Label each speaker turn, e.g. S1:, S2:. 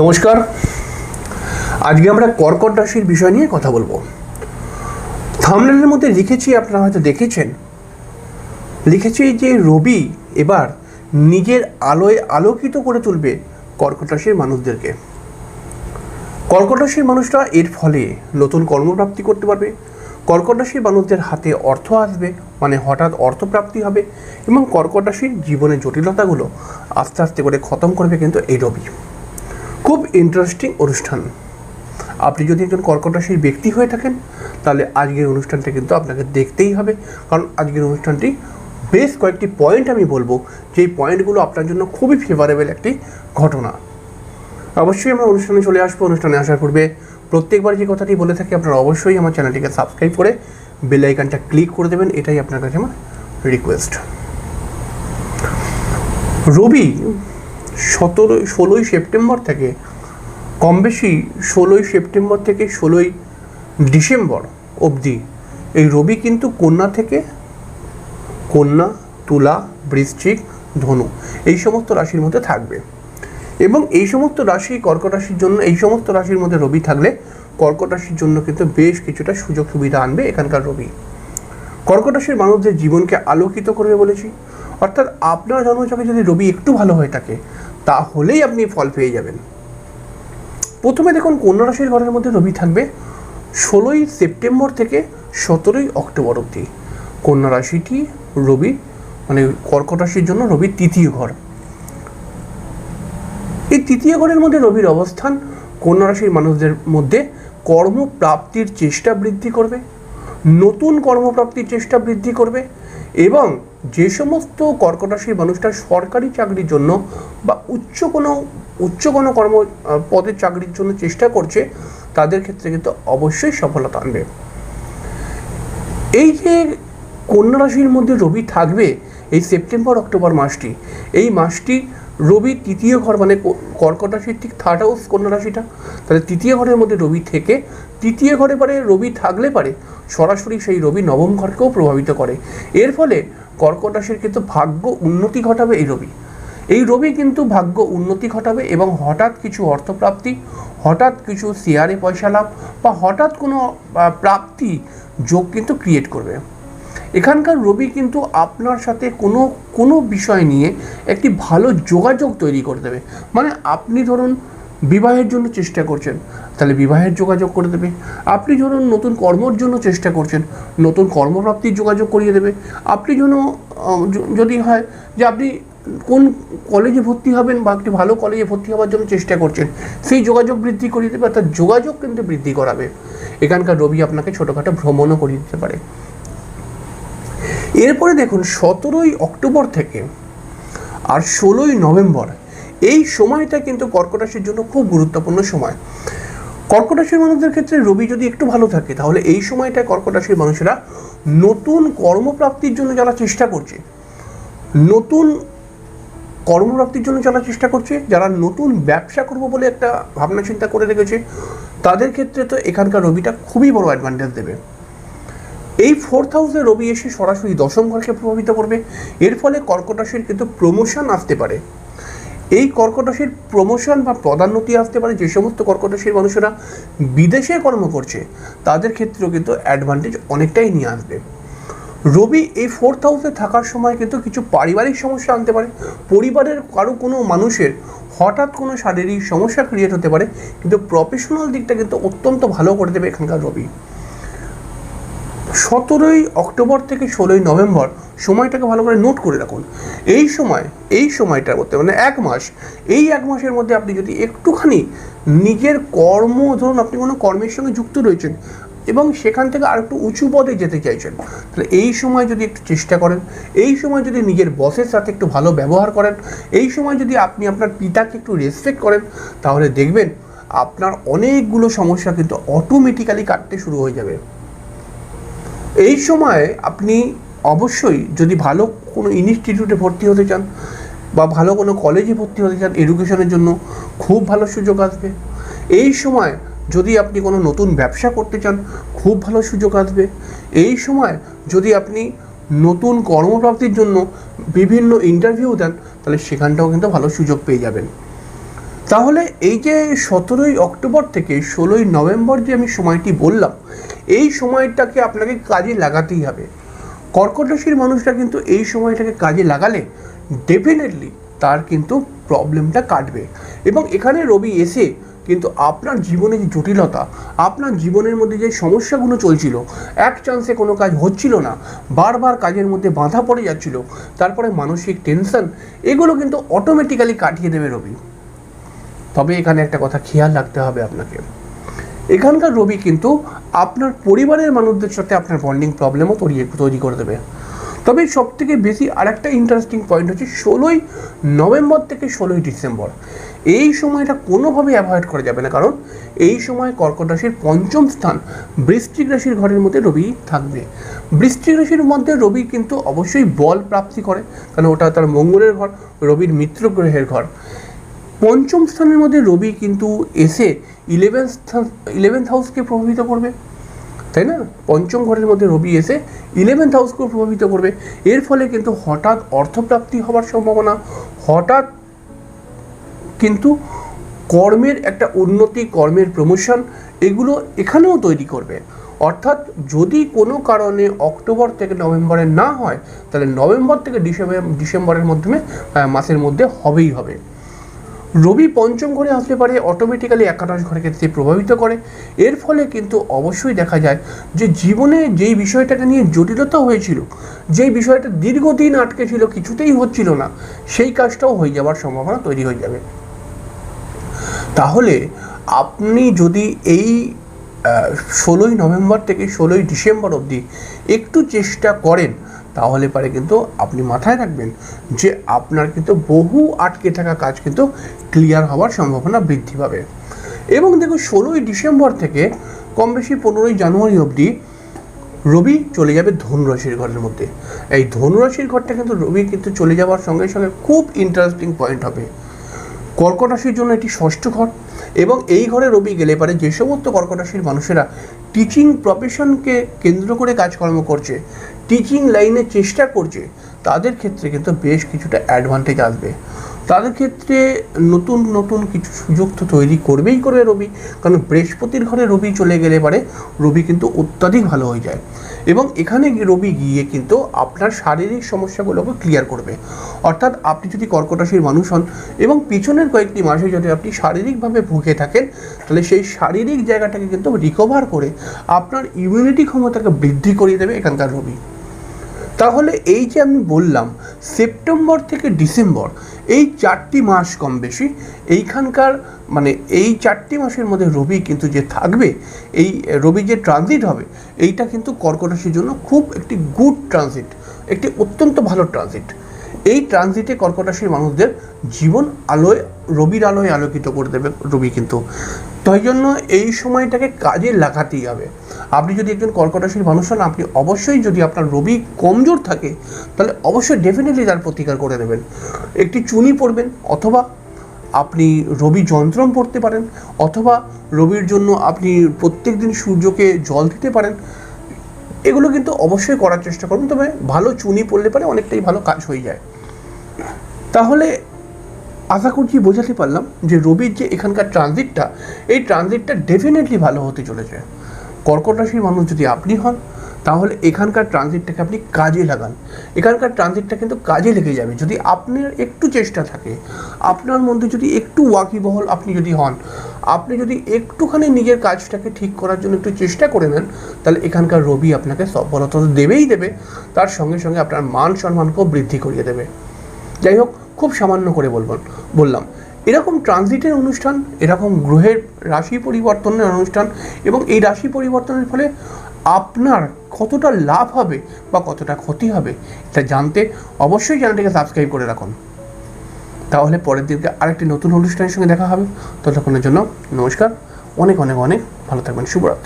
S1: নমস্কার। আজকে আমরা কর্কট রাশির বিষয় নিয়ে কথা বলব। থামনেলের মধ্যে লিখেছি, আপনারা হয়তো দেখেছেন, লিখেছি যে রবি এবার নিজের আলোয় আলোকিত করে তুলবে কর্কট রাশির মানুষদেরকে। কর্কট রাশির মানুষরা এর ফলে নতুন কর্মপ্রাপ্তি করতে পারবে। কর্কট রাশির মানুষদের হাতে অর্থ আসবে মানে হঠাৎ অর্থপ্রাপ্তি হবে এবং কর্কট রাশির জীবনের জটিলতাগুলো আস্তে আস্তে করে খতম করবে কিন্তু এই রবি। খুব ইন্টারেস্টিং অনুষ্ঠান। আপনি যদি একজন কর্কট ব্যক্তি হয়ে থাকেন, তাহলে আজকের অনুষ্ঠানটা কিন্তু আপনাকে দেখতেই হবে। কারণ আজকের অনুষ্ঠানটি বেশ কয়েকটি পয়েন্ট আমি বলব। যেই পয়েন্টগুলো আপনার জন্য খুবই ফেভারেবল একটি ঘটনা। অবশ্যই আমরা অনুষ্ঠানে চলে আসব। অনুষ্ঠানে আসার পূর্বে প্রত্যেকবার যে কথাটি বলে থাকি, আপনারা অবশ্যই আমার চ্যানেলটিকে সাবস্ক্রাইব করে বেল আইকনটা ক্লিক করে দেবেন। এটাই আপনার কাছে আমার রিকোয়েস্ট রবি সতেরো ষোলোই সেপ্টেম্বর থেকে, কম বেশি ষোলোই সেপ্টেম্বর থেকে ষোলোই ডিসেম্বর অবধি এই রবি কিন্তু কন্যা থেকে কন্যা, তুলা, বৃশ্চিক, ধনু এই সমস্ত রাশির মধ্যে থাকবে। এবং এই সমস্ত রাশি কর্কট রাশির জন্য, এই সমস্ত রাশির মধ্যে রবি থাকলে কর্কট রাশির জন্য কিন্তু বেশ কিছুটা সুযোগ সুবিধা আনবে এখানকার রবি। কর্কট রাশির মানুষদের জীবনকে আলোকিত করবে বলেছি অর্থাৎ আপনার জন্মচকে যদি রবি একটু ভালো হয়ে থাকে, তাহলেই আপনি ফল পেয়ে যাবেন। প্রথমে দেখুন, কন্যা রাশির ঘরের মধ্যে রবি থাকবে ষোলোই সেপ্টেম্বর থেকে সতেরোই অক্টোবর অবধি। কন্যা রাশিটি রবি মানে কর্কট রাশির জন্য রবির তৃতীয় ঘর। এই তৃতীয় ঘরের মধ্যে রবির অবস্থান কন্যা রাশির মানুষদের মধ্যে কর্মপ্রাপ্তির চেষ্টা বৃদ্ধি করবে, নতুন কর্মপ্রাপ্তির চেষ্টা বৃদ্ধি করবে এবং যে সমস্ত কর্কট রাশির মানুষটা সরকারি চাকরির জন্য বা উচ্চ কোনো উচ্চ কোনো কর্ম পদে পদের চাকরির জন্য চেষ্টা করছে, তাদের ক্ষেত্রে কিন্তু অবশ্যই সফলতা আনবে। এই যে কন্যা রাশির মধ্যে রবি থাকবে এই সেপ্টেম্বর অক্টোবর মাসটি, এই মাসটি রবি তৃতীয় ঘর মানে কর্কট রাশির ঠিক থার্ড হাউস কন্যা রাশিটা। তাহলে তৃতীয় ঘরের মধ্যে রবি থেকে, তৃতীয় ঘরে পারে রবি থাকলে পারে সরাসরি সেই রবি নবম ঘরকেও প্রভাবিত করে। এর ফলে কর্কট রাশির কিন্তু ভাগ্য উন্নতি ঘটাবে এই রবি। এই রবি কিন্তু ভাগ্য উন্নতি ঘটাবে এবং হঠাৎ কিছু অর্থপ্রাপ্তি, হঠাৎ কিছু শেয়ারে পয়সা লাভ বা হঠাৎ কোনো প্রাপ্তি যোগ কিন্তু ক্রিয়েট করবে। এখানকার রবি কিন্তু আপনার সাথে কোনো কোনো বিষয় নিয়ে একটি ভালো যোগাযোগ তৈরি করে দেবে। মানে আপনি ধরুন বিবাহের জন্য চেষ্টা করছেন, তাহলে বিবাহের যোগাযোগ করে দেবে। আপনি ধরুন নতুন কর্মর জন্য চেষ্টা করছেন, নতুন কর্মপ্রাপ্তির যোগাযোগ করিয়ে দেবে। আপনি যেন যদি হয় যে আপনি কোন কলেজে ভর্তি হবেন বা একটি ভালো কলেজে ভর্তি হওয়ার জন্য চেষ্টা করছেন, সেই যোগাযোগ বৃদ্ধি করিয়ে দেবে, অর্থাৎ যোগাযোগ কিন্তু বৃদ্ধি করাবে। এখানকার রবি আপনাকে ছোটোখাটো ভ্রমণও করিয়ে দিতে পারে। এরপরে দেখুন, সতেরোই অক্টোবর থেকে আর ষোলোই নভেম্বর, এই সময়টা কিন্তু কর্কট রাশির জন্য খুব গুরুত্বপূর্ণ সময়। কর্কট রাশির মানুষদের ক্ষেত্রে রবি যদি একটু ভালো থাকে, তাহলে এই সময়টা কর্কট রাশির মানুষেরা নতুন কর্মপ্রাপ্তির জন্য যারা চেষ্টা করছে। নতুন কর্মপ্রাপ্তির জন্য যারা চেষ্টা করছে, যারা নতুন ব্যবসা করব বলে একটা ভাবনা চিন্তা করে রেখেছে, তাদের ক্ষেত্রে তো এখানকার রবিটা খুবই বড় অ্যাডভান্টেজ দেবে। এই ফোর্থ হাউসে রবি এসে সরাসরি দশম ঘরকে প্রভাবিত করবে। এর ফলে কর্কট রাশির কিন্তু প্রমোশন আসতে পারে। এই কর্কট রাশির প্রমোশন বা পদোন্নতি আসতে পারে যে সমস্ত কর্কট রাশির মানুষেরা বিদেশে কর্ম করছে, তাদের ক্ষেত্রেও কিন্তু অ্যাডভান্টেজ অনেকটাই নিয়ে আসবে। রবি এই ফোর্থ হাউসে থাকার সময় কিন্তু কিছু পারিবারিক সমস্যা আনতে পারে। পরিবারের কারও কোনো মানুষের হঠাৎ কোনো শারীরিক সমস্যা ক্রিয়েট হতে পারে, কিন্তু প্রফেশনাল দিকটা কিন্তু অত্যন্ত ভালো করে দেবে এখানকার রবি। সতেরোই অক্টোবর থেকে ষোলোই নভেম্বর সময়টাকে ভালো করে নোট করে রাখুন। এই সময়, এই সময়টার মধ্যে মানে এক মাস, এই এক মাসের মধ্যে আপনি যদি একটুখানি নিজের কর্ম, ধরুন আপনি কোনো কর্মের সঙ্গে যুক্ত রয়েছেন এবং সেখান থেকে আর একটু উঁচু পদে যেতে চাইছেন, তাহলে এই সময় যদি একটু চেষ্টা করেন, এই সময় যদি নিজের বসের সাথে একটু ভালো ব্যবহার করেন, এই সময় যদি আপনি আপনার পিতাকে একটু রেসপেক্ট করেন, তাহলে দেখবেন আপনার অনেকগুলো সমস্যা কিন্তু অটোমেটিক্যালি কাটতে শুরু হয়ে যাবে। এই সময় আপনি অবশ্যই যদি ভালো কোনো ইনস্টিটিউটে ভর্তি হতে চান বা ভালো কোনো কলেজে ভর্তি হতে চান এডুকেশনের জন্য খুব ভালো সুযোগ আসবে। এই সময় যদি আপনি কোনো নতুন ব্যবসা করতে চান, খুব ভালো সুযোগ আসবে। এই সময় যদি আপনি নতুন কর্মপ্রাপ্তির জন্য বিভিন্ন ইন্টারভিউ দেন, তাহলে সেখানটাও কিন্তু ভালো সুযোগ পেয়ে যাবেন। তাহলে এই যে সতেরোই অক্টোবর থেকে ষোলোই নভেম্বর যে আমি সময়টি বললাম এই সময়টাকে আপনাকে কাজে লাগাতেই হবে। কর্কট রাশির মানুষরা কিন্তু এই সময়টাকে কাজে লাগালে ডেফিনেটলি তার কিন্তু প্রবলেমটা কাটবে। এবং এখানে রবি এসে কিন্তু আপনার জীবনে যে জটিলতা, আপনার জীবনের মধ্যে যে সমস্যাগুলো চলছিল, এক চান্সে কোনো কাজ হচ্ছিল না, বারবার কাজের মধ্যে বাঁধা পড়ে যাচ্ছিল, তারপরে মানসিক টেনশন এগুলো কিন্তু অটোমেটিক্যালি কাটিয়ে দেবে রবি। তবে এখানে একটা কথা খেয়াল রাখতে হবে আপনাকে। এখানকার রবি কিন্তু আপনার পরিবারের মানুষদের সাথে আপনার বন্ডিং প্রবলেমও তৈরি তৈরি করে দেবে। তবে সব থেকে বেশি আরেকটা ইন্টারেস্টিং পয়েন্ট হচ্ছে ষোলোই নভেম্বর থেকে ষোলোই ডিসেম্বর। এই সময়টা কোনোভাবে অ্যাভয়েড করা যাবে না, কারণ এই সময় কর্কট রাশির পঞ্চম স্থান বৃশ্চিক রাশির ঘরের মধ্যে রবি থাকবে। বৃশ্চিক রাশির মধ্যে রবি কিন্তু অবশ্যই বল প্রাপ্তি করে, কারণ ওটা তার মঙ্গলের ঘর, রবির মিত্র গ্রহের ঘর। পঞ্চম স্থানের মধ্যে রবি কিন্তু এসে ইলেভেন্থ ইলেভেন্থ হাউসকে প্রভাবিত করবে, তাই না? পঞ্চম ঘরের মধ্যে রবি এসে ইলেভেন্থ হাউসকেও প্রভাবিত করবে। এর ফলে কিন্তু হঠাৎ অর্থপ্রাপ্তি হওয়ার সম্ভাবনা, হঠাৎ কিন্তু কর্মের একটা উন্নতি, কর্মের প্রমোশন এগুলো এখানেও তৈরি করবে। অর্থাৎ যদি কোনো কারণে অক্টোবর থেকে নভেম্বরে না হয়, তাহলে নভেম্বর থেকে ডিসেম্বর, ডিসেম্বরের মাধ্যমে মাসের মধ্যে হবেই হবে। রবি পঞ্চম ঘরে আসলে পারে অটোমেটিক্যালি একাদশ ঘরে ক্ষেত্রে প্রভাবিত করে। এর ফলে কিন্তু অবশ্যই দেখা যায় যে জীবনে যেই বিষয়টাকে নিয়ে জটিলতা হয়েছিল, যেই বিষয়টা দীর্ঘদিন আটকে ছিল, কিছুতেই হচ্ছিল না, সেই কাজটাও হয়ে যাওয়ার সম্ভাবনা তৈরি হয়ে যাবে। তাহলে আপনি যদি এই ষোলোই নভেম্বর থেকে ষোলোই ডিসেম্বর অবধি একটু চেষ্টা করেন তাহলে পারে কিন্তু আপনি মাথায় রাখবেন যে আপনার কিন্তু বহু আটকে থাকা কাজ কিন্তু ক্লিয়ার হওয়ার সম্ভাবনা বৃদ্ধি পাবে। এবং দেখুন, ষোলোই ডিসেম্বর থেকে কম বেশি পনেরোই জানুয়ারি অবধি রবি চলে যাবে ধনুরাশির ঘরের মধ্যে। এই ধনুরাশির ঘরটা কিন্তু রবি কিন্তু চলে যাওয়ার সঙ্গে সঙ্গে খুব ইন্টারেস্টিং পয়েন্ট হবে। কর্কট রাশির জন্য এটি ষষ্ঠ ঘর এবং এই ঘরে রবি গেলে পারে যে সমস্ত কর্কট রাশির মানুষেরা টিচিং প্রফেশনকে কেন্দ্র করে কাজকর্ম করছে টিচিং লাইনে চেষ্টা করছে, তাদের ক্ষেত্রে কিন্তু বেশ কিছুটা অ্যাডভান্টেজ আসবে। তাদের ক্ষেত্রে নতুন নতুন কিছু সুযোগ তো তৈরি করবেই করবে রবি, কারণ বৃহস্পতির ঘরে রবি চলে গেলে পারে রবি কিন্তু অত্যাধিক ভালো হয়ে যায়। এবং এখানে রবি গিয়ে কিন্তু আপনার শারীরিক সমস্যাগুলোকে ক্লিয়ার করবে। অর্থাৎ আপনি যদি কর্কট রাশির মানুষ হন এবং পিছনের কয়েকটি মাসে যদি আপনি শারীরিকভাবে ভুগে থাকেন, তাহলে সেই শারীরিক জায়গাটাকে কিন্তু রিকভার করে আপনার ইমিউনিটি ক্ষমতাকে বৃদ্ধি করিয়ে দেবে এখানকার রবি। তাহলে এই যে আমি বললাম, সেপ্টেম্বর থেকে ডিসেম্বর, এই চারটি মাস কম বেশি, এইখানকার মানে এই চারটি মাসের মধ্যে রবি কিন্তু যে থাকবে, এই রবি যে ট্রানজিট হবে, এইটা কিন্তু কর্কট জন্য খুব একটি গুড ট্রানজিট একটি অত্যন্ত ভালো ট্রানজিট এই ট্রানজিটে কর্কট রাশির মানুষদের জীবন আলোয়, রবির আলোয় আলোকিত করে দেবে রবি কিন্তু। তাই জন্য এই সময়টাকে কাজে লাগাতেই হবে। আপনি যদি একজন কর্কট রাশির মানুষ হন, আপনি অবশ্যই যদি আপনার রবি কমজোর থাকে, তাহলে অবশ্যই ডেফিনেটলি তার প্রতিকার করে দেবেন। একটি চুনি পরবেন, অথবা আপনি রবি যন্ত্রম পড়তে পারেন, অথবা রবির জন্য আপনি প্রত্যেক দিন সূর্যকে জল দিতে পারেন। এগুলো কিন্তু অবশ্যই করার চেষ্টা করবেন তবে ভালো চুনি পড়লে পারে অনেকটাই ভালো কাজ হয়ে যায়। তাহলে আশা করছি বোঝাতে পারলাম যে রবির যে এখানকার ট্রানজিটটা এই ট্রানজিটটা ডেফিনেটলি ভালো হতে চলেছে। কর্কট রাশির মানুষ যদি আপনি হন, তাহলে এখানকার ট্রানজিটটাকে আপনি কাজে লাগান। এখানকার ট্রানজিটটা কিন্তু কাজে লেগে যাবে। যদি আপনার একটু চেষ্টা থাকে, আপনার মধ্যে যদি একটু ওয়াকিবহল আপনি যদি হন, আপনি যদি একটুখানি নিজের কাজটাকে ঠিক করার জন্য একটু চেষ্টা করে নেন, তাহলে এখানকার রবি আপনাকে সফলতা দেবেই দেবে। তার সঙ্গে সঙ্গে আপনার মান সম্মানকেও বৃদ্ধি করিয়ে দেবে। যাই হোক, খুব সামান্য করে বলব, বললাম। এরকম ট্রানজিটের অনুষ্ঠান, এরকম গ্রহের রাশি পরিবর্তনের অনুষ্ঠান এবং এই রাশি পরিবর্তনের ফলে আপনার কতটা লাভ হবে বা কতটা ক্ষতি হবে, এটা জানতে অবশ্যই চ্যানেলটিকে সাবস্ক্রাইব করে রাখুন। তাহলে পরের দিনকে আরেকটি নতুন অনুষ্ঠানের সঙ্গে দেখা হবে। ততক্ষণের জন্য নমস্কার, অনেক অনেক অনেক ভালো থাকবেন, শুভরাত্রি।